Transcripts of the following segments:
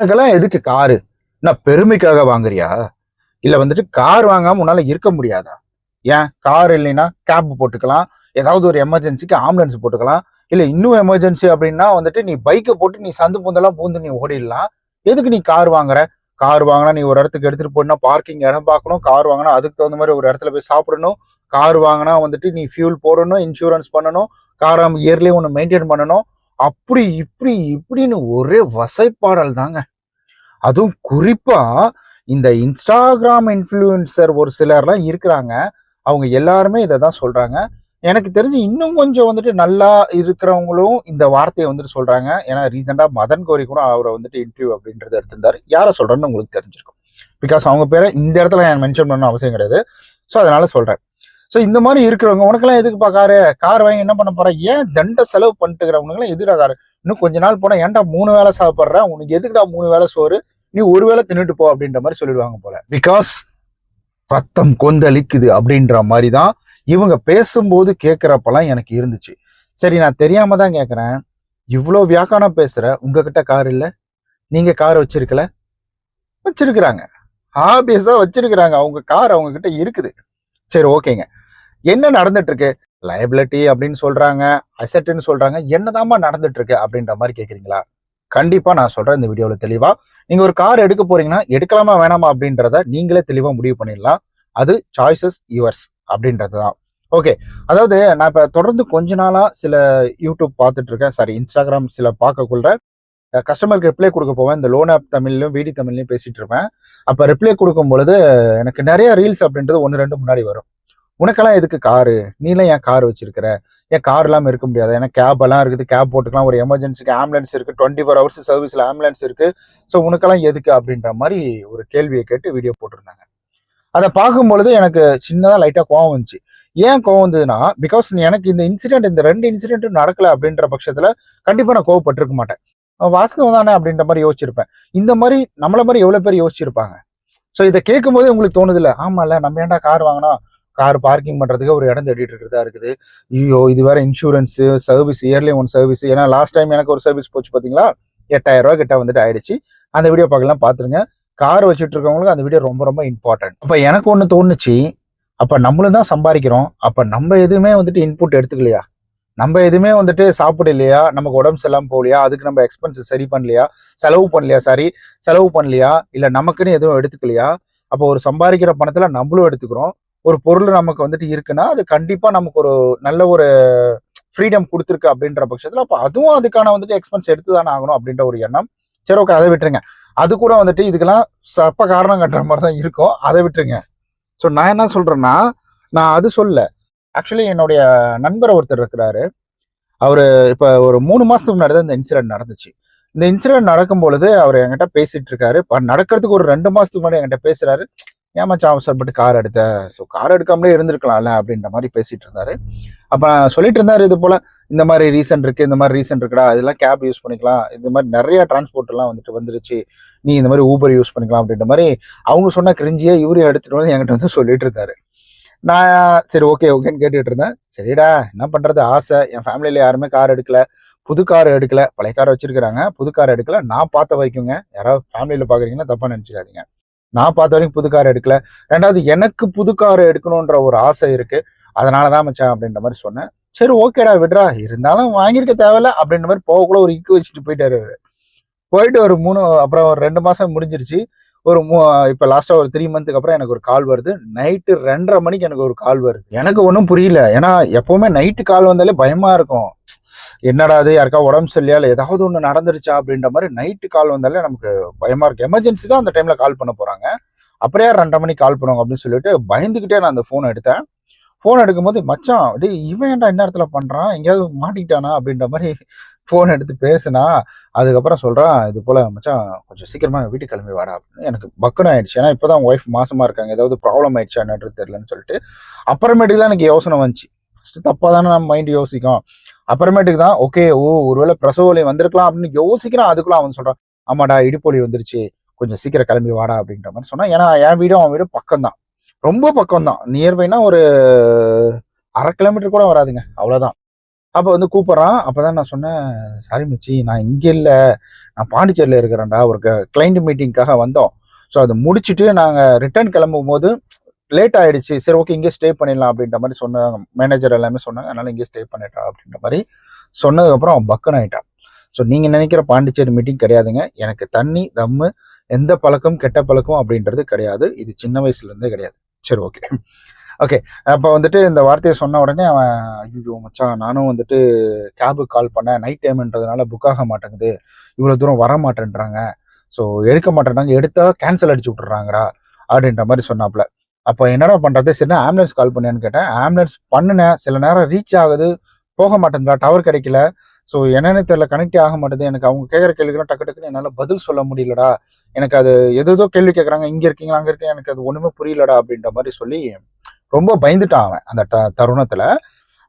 உனக்கெல்லாம் எதுக்கு காரு? என்ன பெருமைக்காக வாங்குறியா? இல்ல வந்துட்டு கார் வாங்காம உன்னால இருக்க முடியாதா? ஏன்? கார் இல்லைன்னா கேப் போட்டுக்கலாம். ஏதாவது ஒரு எமர்ஜென்சிக்கு ஆம்புலன்ஸ் போட்டுக்கலாம். இல்ல இன்னும் எமர்ஜென்சி அப்படின்னா வந்துட்டு நீ பைக்கை போட்டு நீ சந்து பூந்தெல்லாம் பூந்து நீ ஓடிடலாம். எதுக்கு நீ கார் வாங்குற? கார் வாங்கினா நீ ஒரு இடத்துக்கு எடுத்துட்டு போனா பார்க்கிங் இடம் பார்க்கணும். கார் வாங்கினா அதுக்கு தகுந்த மாதிரி ஒரு இடத்துல போய் சாப்பிடணும். கார் வாங்கினா வந்துட்டு நீ ஃபியூல் போடணும் இன்சூரன்ஸ் பண்ணணும். காரை இயர்லி ஒன்று மெயின்டைன் பண்ணணும். அப்படி இப்படி இப்படின்னு ஒரே வசைப்பாடல் தாங்க அதுவும் குறிப்பா இந்த இன்ஸ்டாகிராம் இன்ஃப்ளூயன்சர் ஒரு சிலர்லாம் இருக்கிறாங்க. அவங்க எல்லாருமே இதை தான் சொல்றாங்க. எனக்கு தெரிஞ்சு இன்னும் கொஞ்சம் வந்துட்டு நல்லா இருக்கிறவங்களும் இந்த வார்த்தையை வந்துட்டு சொல்றாங்க. ஏன்னா ரீசெண்டாக மதன் கோரி கூட அவரை வந்துட்டு இன்டர்வியூ அப்படின்றத எடுத்திருந்தாரு. யாரை சொல்றேன்னு உங்களுக்கு தெரிஞ்சிருக்கும். பிகாஸ் அவங்க பேரை இந்த இடத்துல நான் மென்ஷன் பண்ண அவசியம் கிடையாது. ஸோ அதனால சொல்றேன். ஸோ இந்த மாதிரி இருக்கிறவங்க உனக்கெல்லாம் எதுக்குப்பா காரு? கார் வாங்கி என்ன பண்ண போற? ஏன் தண்ட செலவு பண்ணிட்டுக்கிறவனுங்களாம் எதுடா காரு? இன்னும் கொஞ்ச நாள் போனால் ஏன்டா மூணு வேலை சாப்பிட்ற? உனக்கு எதுக்குடா மூணு வேலை சோறு? நீ ஒரு வேளை தின்னுட்டு போ அப்படின்ற மாதிரி சொல்லிடுவாங்க போல. பிகாஸ் ரத்தம் கொந்தளிக்குது அப்படின்ற மாதிரி தான் இவங்க பேசும்போது கேட்குறப்பெல்லாம் எனக்கு இருந்துச்சு. சரி நான் தெரியாம தான் கேட்குறேன். இவ்வளோ வியாக்கானம் பேசுகிற உங்ககிட்ட கார் இல்லை? நீங்கள் கார் வச்சிருக்கல? வச்சிருக்கிறாங்க. ஆபியஸாக வச்சிருக்கிறாங்க. அவங்க கார் அவங்கக்கிட்ட இருக்குது. சரி ஓகேங்க. என்ன நடந்துட்டு இருக்கு லயபிலிட்டி அப்படின்னு சொல்றாங்க அசட்டுன்னு சொல்றாங்க என்னதாம்மா நடந்துட்டு இருக்கு அப்படின்ற மாதிரி கேக்குறீங்களா? கண்டிப்பா நான் சொல்றேன் இந்த வீடியோவில் தெளிவா. நீங்க ஒரு கார் எடுக்க போறீங்கன்னா எடுக்கலாமா வேணாமா அப்படின்றத நீங்களே தெளிவா முடிவு பண்ணிடலாம். அது சாய்ஸஸ் யுவர்ஸ் அப்படின்றது தான் ஓகே அதாவது நான் இப்ப தொடர்ந்து கொஞ்ச நாளா சில யூடியூப் பார்த்துட்டு இருக்கேன் சாரி இன்ஸ்டாகிராம் சில பார்க்கக்குள்ள. கஸ்டமருக்கு ரிப்ளை கொடுக்க போவேன். இந்த லோன் ஆப் தமிழ்லையும் வீடி தமிழ்லையும் பேசிட்டு இருப்பேன் அப்ப ரிப்ளை கொடுக்கும் பொழுது எனக்கு நிறைய ரீல்ஸ் அப்படின்றது ஒன்று ரெண்டு முன்னாடி வரும். உனக்கெல்லாம் எதுக்கு காரு? நீலாம் ஏன் கார் வச்சிருக்கிற? ஏன் கார் இல்லாமல் இருக்க முடியாது? ஏன்னா கேப் எல்லாம் இருக்குது. கேப் போட்டுக்கலாம். ஒரு எமர்ஜென்சிக்கு ஆம்புலன்ஸ் இருக்கு. டுவெண்ட்டி ஃபோர் ஹவர்ஸ் சர்வீஸ்ல ஆம்புலன்ஸ் இருக்கு. ஸோ உனக்கெல்லாம் எதுக்கு அப்படின்ற மாதிரி ஒரு கேள்வியை கேட்டு வீடியோ போட்டிருந்தாங்க. அதை பார்க்கும்பொழுது எனக்கு சின்னதாக லைட்டாக கோவம் வந்துச்சு. ஏன் கோவம் வந்ததுன்னா பிகாஸ் எனக்கு இந்த இன்சிடென்ட் இந்த ரெண்டு இன்சிடென்ட்டும் நடக்கல அப்படின்ற பட்சத்தில் கண்டிப்பாக நான் கோவப்பட்டிருக்க மாட்டேன். வாஸ்தவம் தானே அப்படின்ற மாதிரி யோசிச்சிருப்பேன். இந்த மாதிரி நம்மள மாதிரி எவ்வளோ பேர் யோசிச்சிருப்பாங்க? ஸோ இதை கேட்கும் போதே உங்களுக்கு தோணுது இல்லை ஆமாம்ல நம்ம ஏன்டா கார் வாங்கினா கார் பார்க்கிங் பண்ணுறதுக்கு ஒரு இடம் தேடிட்டு இருக்கிறதா இருக்குது. ஐயோ இது வேற insurance service yearly one service ஏன்னா லாஸ்ட் டைம் எனக்கு ஒரு சர்வீஸ் போச்சு பார்த்தீங்களா எட்டாயிரம் ரூபாய் கிட்ட வந்துட்டு ஆயிடுச்சு. அந்த வீடியோ பார்க்கலாம் பார்த்துருங்க. கார் வச்சுட்டு இருக்கவங்களுக்கு அந்த வீடியோ ரொம்ப ரொம்ப இம்பார்ட்டன்ட் அப்போ எனக்கு ஒன்று தோணுச்சு. அப்போ நம்மளும் தான் சம்பாதிக்கிறோம். அப்போ நம்ம எதுவுமே வந்துட்டு இன்புட் எடுத்துக்கலையா? நம்ம எதுவுமே வந்துட்டு சாப்பிடலையா? நமக்கு உடம்பு சரியில்லாமல் போகலையா? அதுக்கு நம்ம எக்ஸ்பென்சஸ் சரி பண்ணலையா? செலவு பண்ணலையா? சாரி செலவு பண்ணலையா? இல்லை நமக்குன்னு எதுவும் எடுத்துக்கலையா? அப்போ ஒரு சம்பாதிக்கிற பணத்தில் நம்மளும் எடுத்துக்கிறோம். ஒரு பொருள் நமக்கு வந்துட்டு இருக்குன்னா அது கண்டிப்பாக நமக்கு ஒரு நல்ல ஒரு ஃப்ரீடம் கொடுத்துருக்கு அப்படின்ற பட்சத்தில் அப்போ அதுவும் அதுக்கான வந்துட்டு எக்ஸ்பென்ஸ் எடுத்து தானே ஆகணும் அப்படின்ற ஒரு எண்ணம். சரி ஓகே அதை விட்டுருங்க. அது கூட வந்துட்டு இதுக்கெல்லாம் சப்ப காரணம் கட்டுற மாதிரி தான் இருக்கும். அதை விட்டுருங்க. ஸோ நான் என்ன சொல்றேன்னா நான் அது சொல்ல ஆக்சுவலி என்னுடைய நண்பர் ஒருத்தர் இருக்கிறாரு. அவர் இப்போ ஒரு மூணு மாசத்துக்கு முன்னாடி தான் இந்த இன்சிடென்ட் நடந்துச்சு. இந்த இன்சிடென்ட் நடக்கும் பொழுது அவர் என்கிட்ட பேசிட்டு இருக்காரு. நடக்கிறதுக்கு ஒரு ரெண்டு மாசத்துக்கு முன்னாடி என்கிட்ட பேசுறாரு. ஏமாச்சும் அவசரப்பட்டு கார் எடுத்த. ஸோ கார் எடுக்காமலே இருந்திருக்கலாம்ல அப்படின்ற மாதிரி பேசிட்டு இருந்தாரு. அப்போ சொல்லிட்டு இருந்தாரு இது போல இந்த மாதிரி ரீசன் இருக்கு இந்த மாதிரி ரீசன் இருக்குடா இதெல்லாம் கேப் யூஸ் பண்ணிக்கலாம் இந்த மாதிரி நிறைய டிரான்ஸ்போர்ட் எல்லாம் வந்துட்டு வந்துருச்சு நீ இந்த மாதிரி ஊபர் யூஸ் பண்ணிக்கலாம் அப்படின்ற மாதிரி அவங்க சொன்ன கிரிஞ்சியே இவரையும் எடுத்துட்டு வந்து என்கிட்ட வந்து சொல்லிட்டு இருந்தாரு. நான் சரி ஓகே ஓகேன்னு கேட்டுட்டு இருந்தேன். சரிடா என்ன பண்றது ஆசை. என் ஃபேமிலியில யாருமே கார் எடுக்கல. புது கார் எடுக்கல. பழைய கார் வச்சிருக்கிறாங்க. புது கார் எடுக்கல. நான் பார்த்த வரைக்குங்க யாராவது ஃபேமிலியில பாக்குறீங்கன்னா தப்பா நினைச்சுக்காதீங்க. நான் பார்த்த வரைக்கும் புது கார் எடுக்கல. ரெண்டாவது எனக்கு புது கார் எடுக்கணுன்ற ஒரு ஆசை இருக்கு. அதனாலதான் மச்சான் அப்படின்ற மாதிரி சொன்னேன். சரி ஓகேடா விடுறா. இருந்தாலும் வாங்கியிருக்க தேவையில்ல அப்படின்ற மாதிரி போகக்குள்ள ஒரு இக்கு வச்சுட்டு போயிட்டாரு அவரு. போயிட்டு ஒரு மூணு அப்புறம் ஒரு ரெண்டு மாசம் முடிஞ்சிருச்சு. ஒரு மூ இப்போ லாஸ்டா ஒரு த்ரீ மந்த்துக்கு அப்புறம் எனக்கு ஒரு கால் வருது. நைட்டு ரெண்டரை மணிக்கு எனக்கு ஒரு கால் வருது. எனக்கு ஒன்றும் புரியல. ஏன்னா எப்பவுமே நைட்டு கால் வந்தாலே பயமா இருக்கும். என்னடா அது யாருக்கா உடம்பு சரியில்லையா? இல்லை ஏதாவது ஒன்று நடந்துருச்சா? அப்படின்ற மாதிரி நைட்டு கால் வந்தாலே நமக்கு பயமாக இருக்குது எமர்ஜென்சி தான் அந்த டைமில் கால் பண்ண போகிறாங்க அப்படியே ரெண்டரை மணிக்கு கால் பண்ணுவாங்க அப்படின்னு சொல்லிட்டு பயந்துக்கிட்டே நான் அந்த ஃபோன் எடுத்தேன். ஃபோன் எடுக்கும்போது மச்சான் டே இவன் ஏன்டா என்ன பண்ணுறான் எங்கேயாவது மாட்டிக்கிட்டானா? அப்படின்ற மாதிரி ஃபோன் எடுத்து பேசினா அதுக்கப்புறம் சொல்கிறான் இது போல் மச்சான் கொஞ்சம் சீக்கிரமாக வீட்டுக்கு கிளம்பி வாடா. அப்படின்னு எனக்கு பக்குன்னு ஆயிடுச்சு. ஏன்னா இப்போதான் ஒய்ஃப் மாசமாக இருக்காங்க. ஏதாவது ப்ராப்ளம் ஆயிடுச்சா என்னன்றது தெரிலன்னு சொல்லிட்டு அப்புறமேட்டுக்கு தான் எனக்கு யோசனை வந்துச்சு. ஃபஸ்ட்டு தப்பாக தானே நம்ம மைண்டு யோசிக்கும். அப்புறமேட்டுக்கு தான் ஓகே ஓ ஒருவேளை பிரசவ வலி வந்திருக்கலாம் அப்படின்னு யோசிக்கிறான். அதுக்குள்ள அவன் சொல்றான் ஆமாடா இடுப்பொலி வந்துருச்சு. கொஞ்சம் சீக்கிரம் கிளம்பி வாடா அப்படின்ற மாதிரி சொன்னா ஏன்னா என் வீடும் அவன் வீடும் பக்கம் தான். ரொம்ப பக்கம் தான். நியர்பைனா ஒரு அரை கிலோமீட்டர் கூட வராதுங்க. அவ்வளோதான் அப்போ வந்து கூப்பிட்றான். அப்போ தான் நான் சொன்னேன் சாரி மச்சி நான் இங்கே இல்லை. நான் பாண்டிச்சேரியில் இருக்கிறேன்டா. ஒரு கிளைண்ட் மீட்டிங்க்காக வந்தோம். ஸோ அதை முடிச்சுட்டு நாங்கள் ரிட்டர்ன் கிளம்பும் போது லேட் ஆயிடுச்சு. சரி ஓகே இங்கே ஸ்டே பண்ணிடலாம் அப்படின்ற மாதிரி சொன்னாங்க. மேனேஜர் எல்லாமே சொன்னாங்க. அதனால இங்கே ஸ்டே பண்ணிட்டா அப்படின்ற மாதிரி சொன்னதுக்கப்புறம் அவன் பக்கன் ஆயிட்டான் ஸோ நீங்கள் நினைக்கிற பாண்டிச்சேரி மீட்டிங் கிடையாதுங்க. எனக்கு தண்ணி தம்மு எந்த பழக்கம் கெட்ட பழக்கம் அப்படின்றது கிடையாது. இது சின்ன வயசுலேருந்தே கிடையாது. சரி ஓகே ஓகே அப்போ வந்துட்டு இந்த வார்த்தையை சொன்ன உடனே அவன் ஐயோ மச்சான் நானும் வந்துட்டு கேபுக்கு கால் பண்ணேன். நைட் டைம்ன்றதுனால புக் ஆக மாட்டேங்குது. இவ்வளோ தூரம் வர மாட்டேன்றாங்க. ஸோ எடுக்க மாட்டேன்றாங்க. எடுத்தால் கேன்சல் அடிச்சு விட்றாங்கடா அப்படின்ற மாதிரி சொன்னாப்ல. அப்போ என்னடா பண்ணுறது சரி ஆம்புலன்ஸ் கால் பண்ணேன்னு கேட்டேன். ஆம்புலன்ஸ் பண்ணினேன். சில நேரம் ரீச் ஆகுது. போக மாட்டேங்குதா? டவர் கிடைக்கல. ஸோ என்னென்னு தெரியல. கனெக்டே ஆக மாட்டேது. எனக்கு அவங்க கேட்குற கேள்விக்கெல்லாம் டக்கு டக்குன்னு என்னால் பதில் சொல்ல முடியலடா. எனக்கு அது எதோ கேள்வி கேட்குறாங்க இங்கே இருக்கீங்களா? அங்கே இருக்கீங்க எனக்கு அது ஒன்றுமே புரியலடா அப்படின்ற மாதிரி சொல்லி ரொம்ப பயந்துட்டான் அவன் அந்த ட தருணத்தில்.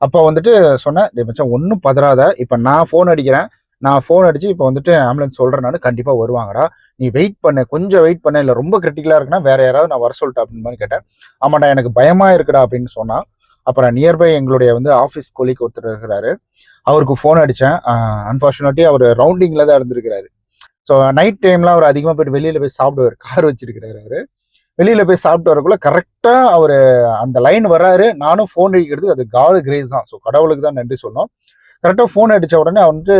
அப்போ வந்துட்டு சொன்னேன் மச்சான் ஒன்றும் பதறாத. இப்போ நான் ஃபோன் அடிக்கிறேன். நான் ஃபோன் அடிச்சு இப்போ வந்துட்டு ஆம்புலன்ஸ் சொல்கிறேன் நான் கண்டிப்பாக வருவாங்கடா. நீ வெயிட் பண்ண கொஞ்சம் வெயிட் பண்ண இல்லை ரொம்ப கிரிட்டிக்கலாக இருக்குன்னா வேற யாராவது நான் வர சொல்லிட்டேன் அப்படின்னு மாதிரி கேட்டேன். ஆமாடா எனக்கு பயமாக இருக்குடா அப்படின்னு சொன்னால் அப்புறம் நியர்பை எங்களுடைய வந்து ஆஃபீஸ் கொலிக்கு ஒருத்தர் இருக்கிறாரு. அவருக்கு ஃபோன் அடித்தேன் அன்ஃபார்ச்சுனேட்லி அவர் ரவுண்டிங்கில் தான் இருந்திருக்கிறாரு. ஸோ நைட் டைம்லாம் அவர் அதிகமாக போயிட்டு வெளியில் போய் சாப்பிடுவார் கார் வச்சிருக்கிறாரு அவர். வெளியில் போய் சாப்பிட்டு வரக்குள்ள கரெக்டாக அவர் அந்த லைன் வர்றாரு நானும் ஃபோன் அடிக்கிறதுக்கு அது காடு கிரேஸ் தான். ஸோ கடவுளுக்கு தான் நன்றி சொன்னோம் கரெக்டாக ஃபோன் அடித்த உடனே அவர் வந்துட்டு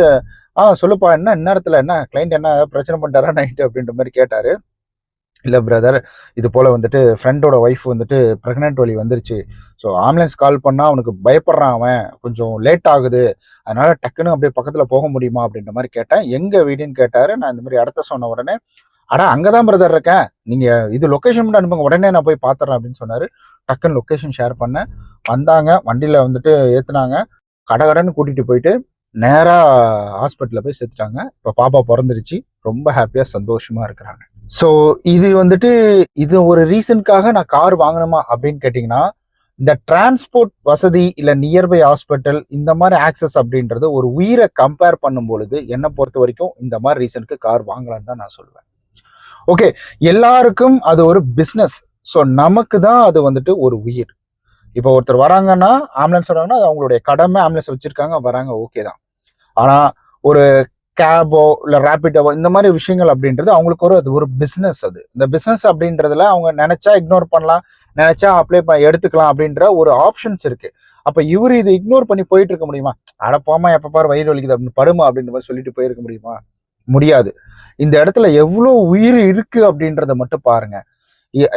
ஆ சொல்லுப்பா என்ன இந்நேரத்தில் என்ன கிளைண்ட் என்ன பிரச்சனை பண்ணிட்டாரா நைட்டு அப்படின்ற மாதிரி கேட்டார். இல்லை பிரதர் இது போல் வந்துட்டு ஃப்ரெண்டோட ஒய்ஃப் வந்துட்டு ப்ரெக்னென்ட் வழி வந்துருச்சு. ஸோ ஆம்புலன்ஸ் கால் பண்ணால் அவனுக்கு பயப்படுறான் அவன். கொஞ்சம் லேட் ஆகுது. அதனால் டக்குன்னு அப்படியே பக்கத்தில் போக முடியுமா அப்படின்ற மாதிரி கேட்டேன். எங்கே வீடுன்னு கேட்டார். நான் இந்த மாதிரி இடத்த சொன்ன உடனே அடா அங்கே தான் பிரதர் இருக்கேன். நீங்கள் இது லொக்கேஷன் மட்டும் அனுப்புங்க. உடனே நான் போய் பார்த்துறேன் அப்படின்னு சொன்னார். டக்குன்னு லொக்கேஷன் ஷேர் பண்ணேன். வந்தாங்க. வண்டியில் வந்துட்டு ஏற்றுனாங்க கடகடன்னு கூட்டிகிட்டு போயிட்டு நேராக ஹாஸ்பிட்டலில் போய் சேர்த்துட்டாங்க. இப்போ பாப்பா பிறந்துருச்சு. ரொம்ப ஹாப்பியாக சந்தோஷமாக இருக்கிறாங்க. ஸோ இது வந்துட்டு இது ஒரு ரீசனுக்காக நான் கார் வாங்கணுமா அப்படின்னு கேட்டிங்கன்னா இந்த டிரான்ஸ்போர்ட் வசதி இல்லை நியர்பை ஹாஸ்பிட்டல் இந்த மாதிரி ஆக்சஸ் அப்படின்றது ஒரு உயிரை கம்பேர் பண்ணும் பொழுது என்னை பொறுத்த வரைக்கும் இந்த மாதிரி ரீசனுக்கு கார் வாங்கலாம்னு தான் நான் சொல்லுவேன் ஓகே எல்லாருக்கும் அது ஒரு பிஸ்னஸ் ஸோ நமக்கு தான் அது வந்துட்டு ஒரு உயிர். இப்போ ஒருத்தர் வராங்கன்னா ஆம்புலன்ஸ் வராங்கன்னா அது அவங்களுடைய கடமை. ஆம்புலன்ஸ் வச்சிருக்காங்க வராங்க ஓகே தான். ஆனால் ஒரு கேபோ இல்லை ரேபிடோவோ இந்த மாதிரி விஷயங்கள் அப்படின்றது அவங்களுக்கு ஒரு அது ஒரு பிஸ்னஸ் அது. இந்த பிஸ்னஸ் அப்படின்றதுல அவங்க நினச்சா இக்னோர் பண்ணலாம் நினச்சா அப்ளை பண்ண எடுத்துக்கலாம் அப்படின்ற ஒரு ஆப்ஷன்ஸ் இருக்குது அப்போ இவர் இதை இக்னோர் பண்ணி போயிட்டு இருக்க முடியுமா? அட எப்போ பாரு வயிறு வலிக்குது அப்படின்னு படுமா அப்படின்ற மாதிரி சொல்லிட்டு போயிருக்க முடியுமா? முடியாது. இந்த இடத்துல எவ்வளோ உயிர் இருக்குது அப்படின்றத மட்டும் பாருங்கள்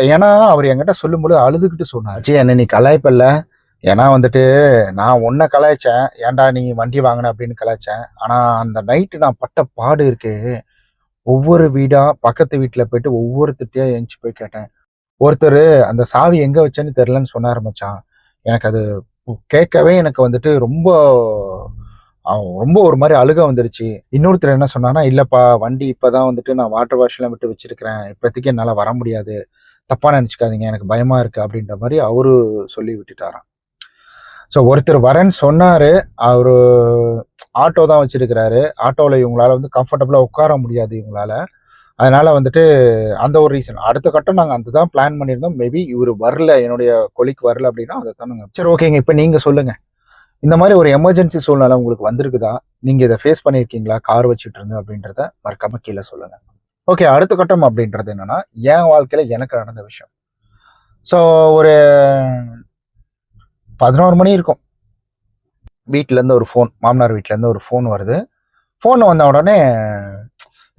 ஏன்னா அவர் என்கிட்ட சொல்லும்போது அழுதுகிட்டு சொன்னார். "ச்சே, என்ன நீ கலாய்ப்பல்ல? ஏன்னா வந்துட்டு நான் உன்னை கலாய்ச்சேன். ஏன்டா நீ வண்டி வாங்கின அப்படின்னு கலாய்ச்சேன். ஆனா அந்த நைட்டு நான் பட்ட பாடு இருக்கு. ஒவ்வொரு வீடா பக்கத்து வீட்டுல போயிட்டு ஒவ்வொருத்திட்டையா எழுந்துச்சு போய் கேட்டேன். ஒருத்தர் அந்த சாவி எங்க வச்சேன்னு தெரிலன்னு சொன்ன ஆரம்பிச்சான் எனக்கு அது கேட்கவே எனக்கு வந்துட்டு ரொம்ப ரொம்ப ஒரு மாதிரி அழுக வந்துருச்சு. இன்னொருத்தர் என்ன சொன்னான்னா இல்லப்பா வண்டி இப்பதான் வந்துட்டு நான் வாட்டர் வாஷ்லாம் விட்டு வச்சிருக்கிறேன். இப்போதைக்கு என்னால் வர முடியாது. தப்பா நினைச்சுக்காதீங்க. எனக்கு பயமா இருக்கு. அப்படின்ற மாதிரி அவரு சொல்லி விட்டுட்டாரான் ஸோ ஒருத்தர் வரேன்னு சொன்னார் அவர் ஆட்டோ தான் வச்சுருக்கிறாரு. ஆட்டோவில் இவங்களால வந்து கம்ஃபர்டபுளாக உட்கார முடியாது இவங்களால. அதனால் வந்துட்டு அந்த ஒரு ரீசன் அடுத்த கட்டம் நாங்கள் அந்த தான் பிளான் பண்ணியிருந்தோம். மேபி இவர் வரல என்னுடைய கொலிக்கு வரல அப்படின்னா அதை தான் நாங்கள் சரி ஓகேங்க இப்போ நீங்கள் சொல்லுங்கள் இந்த மாதிரி ஒரு எமர்ஜென்சி சூழ்நிலை உங்களுக்கு வந்திருக்குதா? நீங்கள் இதை ஃபேஸ் பண்ணியிருக்கீங்களா? கார் வச்சுட்டு இருந்து அப்படின்றத மறக்காம கீழே சொல்லுங்கள் ஓகே அடுத்த கட்டம் அப்படின்றது என்னென்னா என் வாழ்க்கையில் எனக்கு நடந்த விஷயம். ஸோ ஒரு பதினோரு மணி இருக்கும். வீட்டிலேருந்து ஒரு ஃபோன் மாமனார் வீட்டிலேருந்து ஒரு ஃபோன் வருது. ஃபோன் வந்த உடனே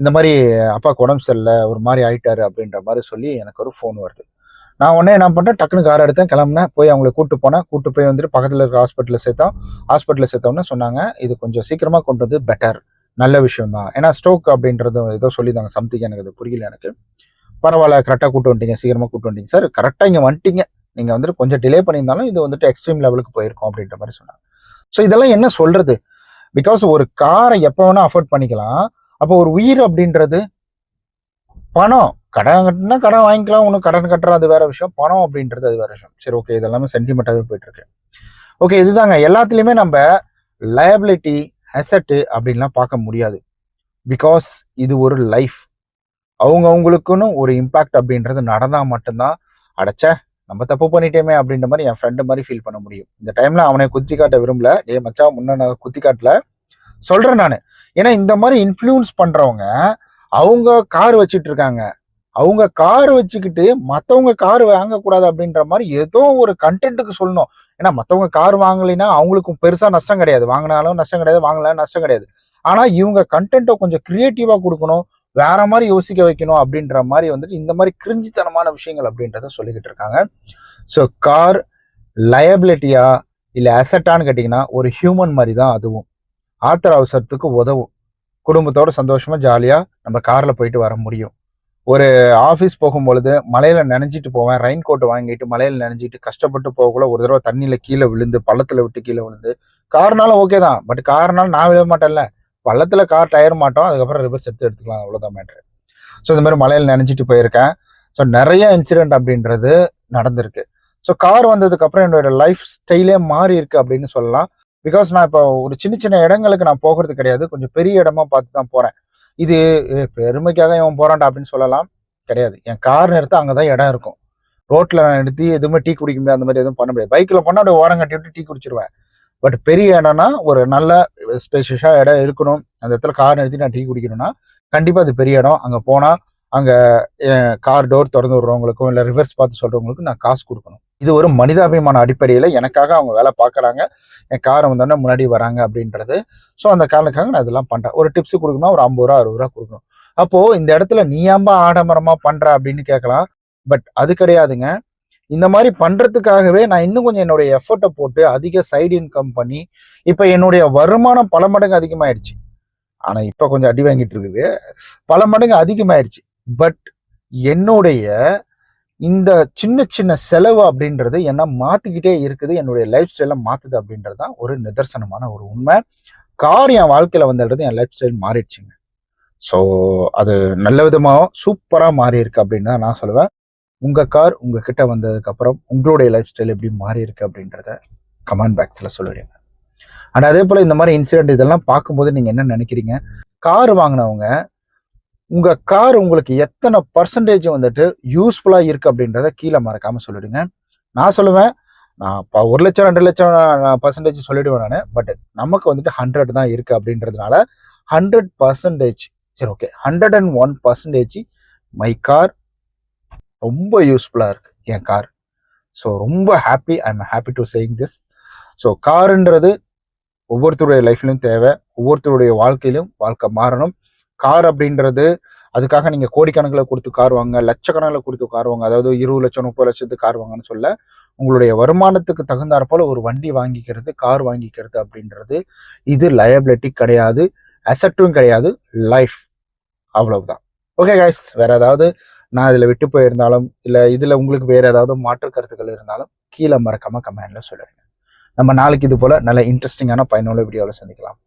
இந்த மாதிரி அப்பாவுக்கு உடம்பு சரியில்லை ஒரு மாதிரி ஆயிட்டாரு அப்படின்ற மாதிரி சொல்லி எனக்கு ஒரு ஃபோன் வருது. நான் உடனே என்ன பண்ணுறேன் டக்குன்னு கார் எடுத்தேன் கிளம்புனேன். போய் அவங்கள கூப்பிட்டு போனேன். கூப்பிட்டு போய் வந்துட்டு பக்கத்தில் இருக்கிற ஹாஸ்பிட்டலில் சேர்த்தோம். ஹாஸ்பிட்டலில் சேர்த்தோம்னு சொன்னாங்க இது கொஞ்சம் சீக்கிரமாக கொண்டு வந்து பெட்டர் நல்ல விஷயம் தான். ஏன்னா ஸ்ட்ரோக் அப்படின்றது ஏதோ சொல்லியிருந்தாங்க சம்திங் எனக்கு அது புரியல எனக்கு. பரவாயில்ல கரெக்டாக கூட்டு வந்துட்டீங்க சீக்கிரமாக கூட்டு வந்துட்டீங்க. சார் கரெக்டாக இங்கே வந்துட்டீங்க. நீங்கள் வந்துட்டு கொஞ்சம் டிலே பண்ணியிருந்தாலும் இது வந்துட்டு எக்ஸ்ட்ரீம் லெவலுக்கு போயிருக்கோம் அப்படின்ற மாதிரி சொன்னாங்க. ஸோ இதெல்லாம் என்ன சொல்கிறது பிகாஸ் ஒரு காரை எப்போ வேணால் அஃபோர்ட் பண்ணிக்கலாம். அப்போ ஒரு உயிர் அப்படின்றது பணம். கடன் கட்டினா கடன் வாங்கிக்கலாம். ஒன்றும் கடன் கட்டுறது அது வேற விஷயம். பணம் அப்படின்றது அது வேற விஷயம். சரி ஓகே இதெல்லாமே சென்டிமெண்ட்டாகவே போயிட்டு இருக்கு. ஓகே இதுதாங்க. எல்லாத்துலேயுமே நம்ம லயபிலிட்டி அசட்டு அப்படின்லாம் பார்க்க முடியாது. பிகாஸ் இது ஒரு லைஃப் அவங்க அவங்களுக்குன்னு ஒரு இம்பாக்ட் அப்படின்றது நடந்தால் மட்டும்தான். அடைச்ச நம்ம தப்பு பண்ணிட்டேமே அப்படின்ற மாதிரி என் ஃப்ரெண்டு மாதிரி ஃபீல் பண்ண முடியும். இந்த டைம்ல அவனை குத்தி காட்ட விரும்பல. டே மச்சா முன்ன குத்தி காட்டல. சொல்றேன் நான். ஏன்னா இந்த மாதிரி இன்ஃப்ளூயன்ஸ் பண்றவங்க அவங்க கார் வச்சுட்டு இருக்காங்க. அவங்க கார் வச்சுக்கிட்டு மற்றவங்க கார் வாங்கக்கூடாது அப்படின்ற மாதிரி ஏதோ ஒரு கண்டென்ட்டுக்கு சொல்லணும். ஏன்னா மற்றவங்க கார் வாங்கலைன்னா அவங்களுக்கும் பெருசாக நஷ்டம் கிடையாது. வாங்கினாலும் நஷ்டம் கிடையாது வாங்கலாம் நஷ்டம் கிடையாது. ஆனால் இவங்க கண்டென்ட்டை கொஞ்சம் க்ரியேட்டிவாக கொடுக்கணும். வேற மாதிரி யோசிக்க வைக்கணும் அப்படின்ற மாதிரி வந்துட்டு இந்த மாதிரி கிரிஞ்சித்தனமான விஷயங்கள் அப்படின்றத சொல்லிக்கிட்டு இருக்காங்க. ஸோ கார் லயபிலிட்டியா இல்லை அசட்டான்னு கேட்டிங்கன்னா ஒரு ஹியூமன் மாதிரி தான் அதுவும். ஆத்திர அவசரத்துக்கு உதவும். குடும்பத்தோட சந்தோஷமா ஜாலியா நம்ம கார்ல போயிட்டு வர முடியும். ஒரு ஆஃபீஸ் போகும்பொழுது மலையில நினைஞ்சிட்டு போவேன் ரெயின் கோட் வாங்கிட்டு மலையில நினைஞ்சிட்டு கஷ்டப்பட்டு போகக்குள்ள ஒரு தடவை தண்ணியில கீழே விழுந்து பள்ளத்துல விட்டு கீழே விழுந்து கார்னால ஓகே தான். பட் கார்னால நான் விழ மாட்டேன்ல. பள்ளத்தில் கார் டயர் மாட்டோம் அதுக்கப்புறம் ரிவர்ஸ் எடுத்து எடுத்துக்கலாம் அவ்வளோதான் மேட்ரு ஸோ இந்த மாதிரி மலையில் நினைச்சிட்டு போயிருக்கேன். ஸோ நிறைய இன்சிடென்ட் அப்படின்றது நடந்திருக்கு. ஸோ கார் வந்ததுக்கப்புறம் என்னோட லைஃப் ஸ்டைலே மாறி இருக்கு அப்படின்னு சொல்லலாம். பிகாஸ் நான் இப்போ ஒரு சின்ன சின்ன இடங்களுக்கு நான் போகிறது கிடையாது. கொஞ்சம் பெரிய இடமா பார்த்து தான் போகிறேன் இது பெருமைக்காக இவன் போகிறான்டா அப்படின்னு சொல்லலாம் கிடையாது. என் கார் நிறுத்த அங்கே தான் இடம் இருக்கும். ரோட்டில் நான் நிறுத்தி எதுவுமே டீ குடிக்க முடியாது அந்த மாதிரி எதுவும் பண்ண முடியாது. பைக்கில் போனால் அப்படியே ஓரம் கட்டி விட்டு டீ குடிச்சிருவேன். பட் பெரிய இடம்னா ஒரு நல்ல ஸ்பேஷியஸா இடம் இருக்கணும். அந்த இடத்துல கார் நிறுத்தி நான் டீ குடிக்கணும்னா கண்டிப்பாக அது பெரிய இடம். அங்கே போனால் அங்கே கார் டோர் திறந்து விடுறவங்களுக்கும் இல்லை ரிவர்ஸ் பார்த்து சொல்கிறவங்களுக்கும் நான் காசு கொடுக்கணும். இது ஒரு மனிதாபிமான அடிப்படையில் எனக்காக அவங்க வேலை பார்க்குறாங்க. என் காரை வந்தோடனே முன்னாடி வராங்க அப்படின்றது. ஸோ அந்த காரணக்காக நான் இதெல்லாம் பண்ணுறேன் ஒரு டிப்ஸ் கொடுக்கணும் ஒரு ஐம்பது ரூபா அறுபது ரூபா கொடுக்கணும். அப்போது இந்த இடத்துல நீ ஏன்பா பண்ணுற அப்படின்னு கேட்கலாம். பட் அது கிடையாதுங்க. இந்த மாதிரி பண்ணுறதுக்காகவே நான் இன்னும் கொஞ்சம் என்னுடைய எஃபர்ட்டை போட்டு அதிக சைடு இன்கம் பண்ணி இப்போ என்னுடைய வருமானம் பல மடங்கு அதிகமாயிடுச்சு. ஆனால் இப்போ கொஞ்சம் அடி வாங்கிட்டு இருக்குது. பல மடங்கு அதிகமாயிடுச்சு. பட் என்னுடைய இந்த சின்ன சின்ன செலவு அப்படின்றது என்ன மாற்றிக்கிட்டே இருக்குது என்னுடைய லைஃப் ஸ்டைல மாற்றுது அப்படின்றது தான் ஒரு நிதர்சனமான ஒரு உண்மை. கார் என் வாழ்க்கையில் வந்துடுறது என் லைஃப் ஸ்டைல் மாறிடுச்சுங்க. ஸோ அது நல்ல விதமாக சூப்பராக மாறி இருக்கு அப்படின்னு தான் நான் சொல்லுவேன். உங்கள் கார் உங்ககிட்ட வந்ததுக்கு அப்புறம் உங்களுடைய லைஃப் ஸ்டைல் எப்படி மாறி இருக்கு அப்படின்றத கமெண்ட் பாக்ஸில் சொல்லுறீங்க. அண்ட் அதே போல் இந்த மாதிரி இன்சிடென்ட் இதெல்லாம் பார்க்கும்போது நீங்கள் என்ன நினைக்கிறீங்க? கார் வாங்கினவங்க உங்கள் கார் உங்களுக்கு எத்தனை பர்சன்டேஜ் வந்துட்டு யூஸ்ஃபுல்லாக இருக்குது அப்படின்றத கீழே மறக்காமல் சொல்லிடுங்க. நான் சொல்லுவேன் நான் இப்போ ஒரு லட்சம் ரெண்டு லட்சம் பர்சன்டேஜ் சொல்லிடுவேன் நான் பட் நமக்கு வந்துட்டு ஹண்ட்ரட் தான் இருக்குது அப்படின்றதுனால ஹண்ட்ரட் பர்சன்டேஜ் சரி okay hundred and one percentage my car ரொம்ப யூஸ்ஃபுல்லாக இருக்குது என் கார் ஸோ ரொம்ப happy I am happy to saying this so காருன்றது ஒவ்வொருத்தருடைய லைஃப்லையும் தேவை ஒவ்வொருத்தருடைய வாழ்க்கையிலும் வாழ்க்கை மாறணும். கார் அப்படின்றது அதுக்காக நீங்கள் கோடிக்கணக்கில் கொடுத்து கார் வாங்க லட்சக்கணக்கில் கொடுத்து கார் வாங்க அதாவது இருபது லட்சம் முப்பது லட்சத்துக்கு கார் வாங்கன்னு சொல்ல உங்களுடைய வருமானத்துக்கு தகுந்தாற் போல் ஒரு வண்டி வாங்கிக்கிறது கார் வாங்கிக்கிறது அப்படின்றது. இது லயபிலிட்டி கிடையாது அசட்டும் கிடையாது லைஃப் அவ்வளவுதான். ஓகே கைஸ் வேற ஏதாவது நான் இதுல விட்டு போயிருந்தாலும் இல்ல இதுல உங்களுக்கு வேற ஏதாவது மாற்று கருத்துக்கள் இருந்தாலும் கீழே மறக்காம கமெண்டில் சொல்லுங்க. நம்ம நாளைக்கு இது போல நல்ல இன்ட்ரெஸ்டிங்கான பயனுள்ள வீடியோவில் சந்திக்கலாம்.